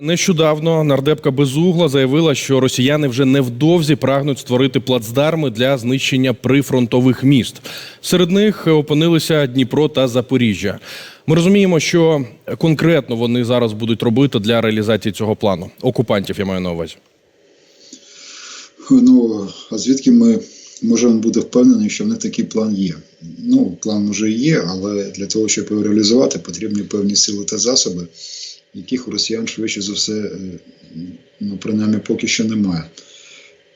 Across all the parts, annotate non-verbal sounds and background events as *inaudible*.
Нещодавно нардепка Безугла заявила, що росіяни вже невдовзі прагнуть створити плацдарми для знищення прифронтових міст. Серед них опинилися Дніпро та Запоріжжя. Ми розуміємо, що конкретно вони зараз будуть робити для реалізації цього плану. Окупантів я маю на увазі. Ну, а звідки ми можемо бути впевнені, що в них такий план є? Ну, план вже є, але для того, щоб його реалізувати, потрібні певні сили та засоби, яких у росіян швидше за все, е, ну, принаймні, поки що немає.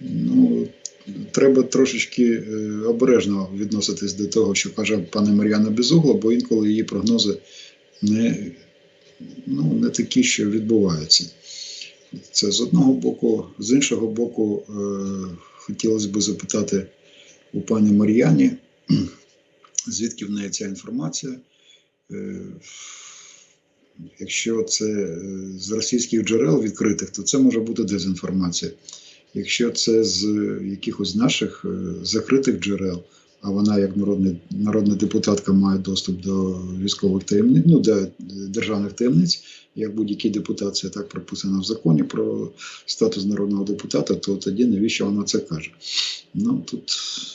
Ну, треба трошечки е, обережно відноситись до того, що каже пане Мар'яна Безугла, бо інколи її прогнози не, ну, не такі, що відбуваються. Це з одного боку, з іншого боку, е, хотілося б запитати у пані Мар'яні, *clears throat* звідки в неї ця інформація. Якщо це е, з російських джерел відкритих, то це може бути дезінформація. Якщо це з якихось наших е, закритих джерел, а вона, як народний, народна депутатка, має доступ до військових таємниць, ну, до державних таємниць, як будь-який депутат, так прописано в законі про статус народного депутата, то тоді навіщо вона це каже? Ну тут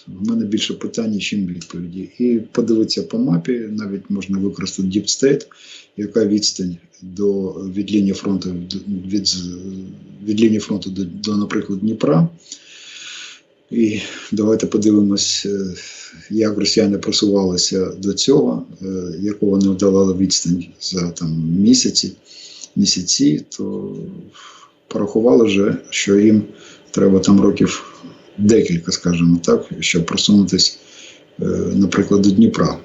в мене більше питань, ніж відповіді. І подивитися по мапі, навіть можна використати Deep State, яка відстань до від лінії фронту від, від лінії фронту до, до, наприклад, Дніпра. І давайте подивимось, е, як росіяни просувалися до цього, е, яку вони вдавали відстань за там місяці, місяці, то порахували вже, що їм треба там років декілька, скажімо так, щоб просунутися, е, наприклад, до Дніпра,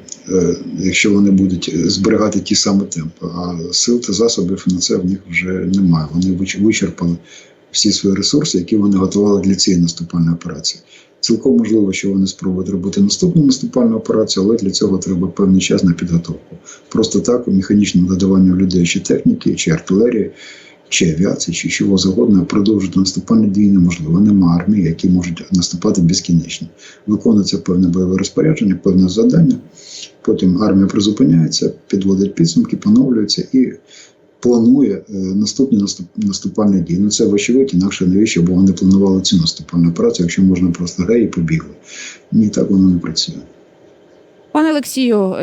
якщо вони будуть зберігати ті самі темпи. А сил та засобів на це в них вже немає. Вони вичерпали всі свої ресурси, які вони готували для цієї наступальної операції. Цілком можливо, що вони спробують робити наступну наступальну операцію, але для цього треба певний час на підготовку. Просто так, механічним додаванням людей чи техніки, чи артилерії, чи авіації, чи чого завгодно, продовжити наступальні дії неможливо. Армії, які можуть наступати безкінечно. Виконується певне бойове розпорядження, певне завдання. Потім армія призупиняється, підводить підсумки, поновлюється і планує е, наступні наступ, наступальні дії. Ну це вочевидь, інакше навіщо, бо вони планували цю наступальну операцію, якщо можна просто гей і побігли. Ні, так воно не працює. Пане Олексію,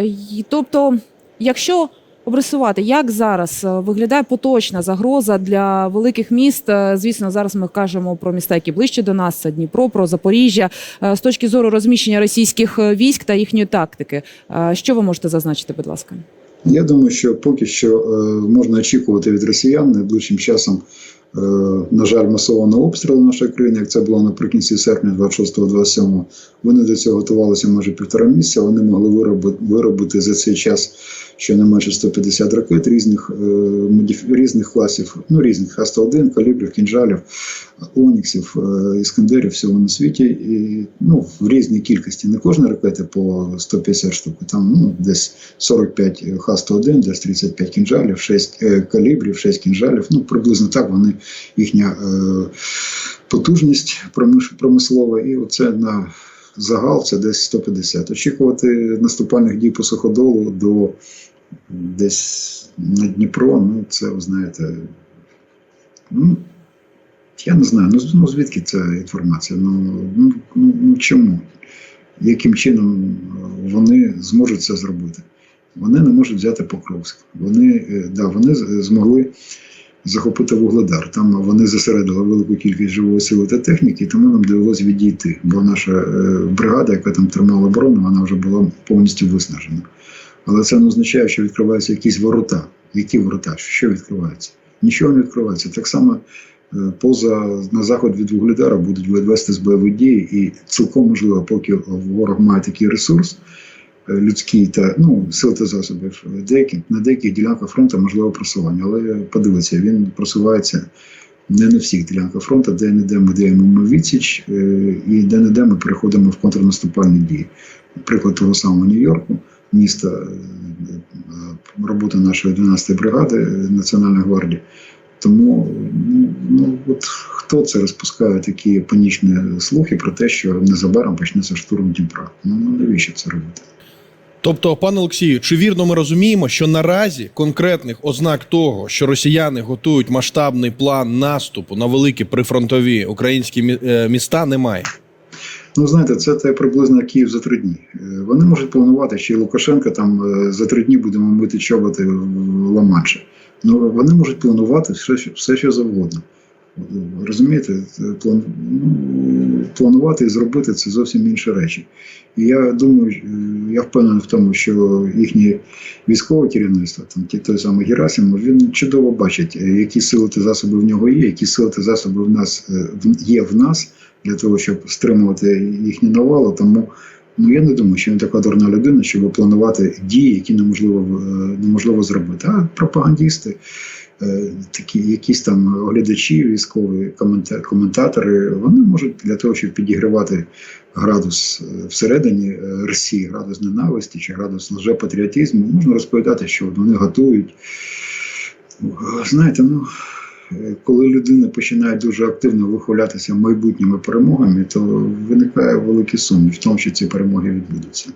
тобто, якщо обрисувати, як зараз е, виглядає поточна загроза для великих міст? Е, Звісно, зараз ми кажемо про міста, які ближче до нас, це Дніпро, про Запоріжжя, е, з точки зору розміщення російських військ та їхньої тактики. Що ви можете зазначити, будь ласка? Я думаю, що поки що можна очікувати від росіян найближчим часом, на жаль, масованого обстрілу нашої країни, як це було наприкінці серпня 26-27. Вони до цього готувалися майже півтора місяця. Вони могли виробити, виробити за цей час щонайменше 150 ракет різних е, різних класів, ну різних А-101, калібрів, кінжалів, Оніксів, е, іскандерів всього на світі. І ну, в різній кількості. Не кожна ракета по 150 штук, там ну, десь 45 Х-101, десь 35 кінжалів, 6 е, калібрів, 6 кінжалів. Ну, приблизно так вони їхня е, потужність промислова. І оце на загал це десь 150. Очікувати наступальних дій по суходолу до десь на Дніпро, ну це ви знаєте. Ну, я не знаю, ну, ну звідки ця інформація? Ну, ну, ну, ну чому? Яким чином е, вони зможуть це зробити? Вони не можуть взяти Покровськ. Вони, е, да, вони змогли захопити Вугледар. Там вони зосередили велику кількість живої сили та техніки, і тому нам довелося відійти. Бо наша е, бригада, яка там тримала оборону, вона вже була повністю виснажена. Але це не означає, що відкриваються якісь ворота. Які ворота? Що відкривається? Нічого не відкривається. Так само поза на заход від Вугледара будуть вивести з бойових дій, і цілком можливо, поки ворог має такий ресурс е, людський та ну сил та засобів, деякі на деяких ділянках фронту можливо просування. Але подивіться, він просувається не на всіх ділянках фронту, де не де ми даємо відсіч, е, і де не де ми переходимо в контрнаступальні дії. Приклад того самого Нью-Йорку, міста е, е, нашої 12-ї бригади е, Національної гвардії. Тому ну, ну от хто це розпускає такі панічні слухи про те, що незабаром почнеться штурм Дніпра? Ну навіщо це робити? Тобто, пане Олексію, чи вірно ми розуміємо, що наразі конкретних ознак того, що росіяни готують масштабний план наступу на великі прифронтові українські е, міста, немає? Ну, знаєте, це те приблизно Київ за три дні. Е, Вони можуть планувати, що і Лукашенко там е, за три дні будемо мити чоботи в Ла-Манші. Ну, вони можуть планувати все, все що завгодно. Розумієте, план, ну, планувати і зробити це зовсім інші речі. І я думаю, е, я впевнений в тому, що їхнє військове керівництво, там той самий Герасимов, він чудово бачить, е, які сили та засоби в нього є, які сили та засоби в нас е, є в нас для того, щоб стримувати їхні навали. Тому ну я не думаю, що він така дурна людина, щоб планувати дії, які неможливо е, неможливо зробити. А пропагандісти, е, такі якісь там оглядачі, військові коментатори, вони можуть для того, щоб підігривати градус е, всередині е, Росії, градус ненависті чи градус лжепатріотизму, можна розповідати, що вони готують. Знаєте, ну е, коли людина починає дуже активно вихвалятися майбутніми перемогами, то виникає великий сумнів в тому, що ці перемоги відбудуться.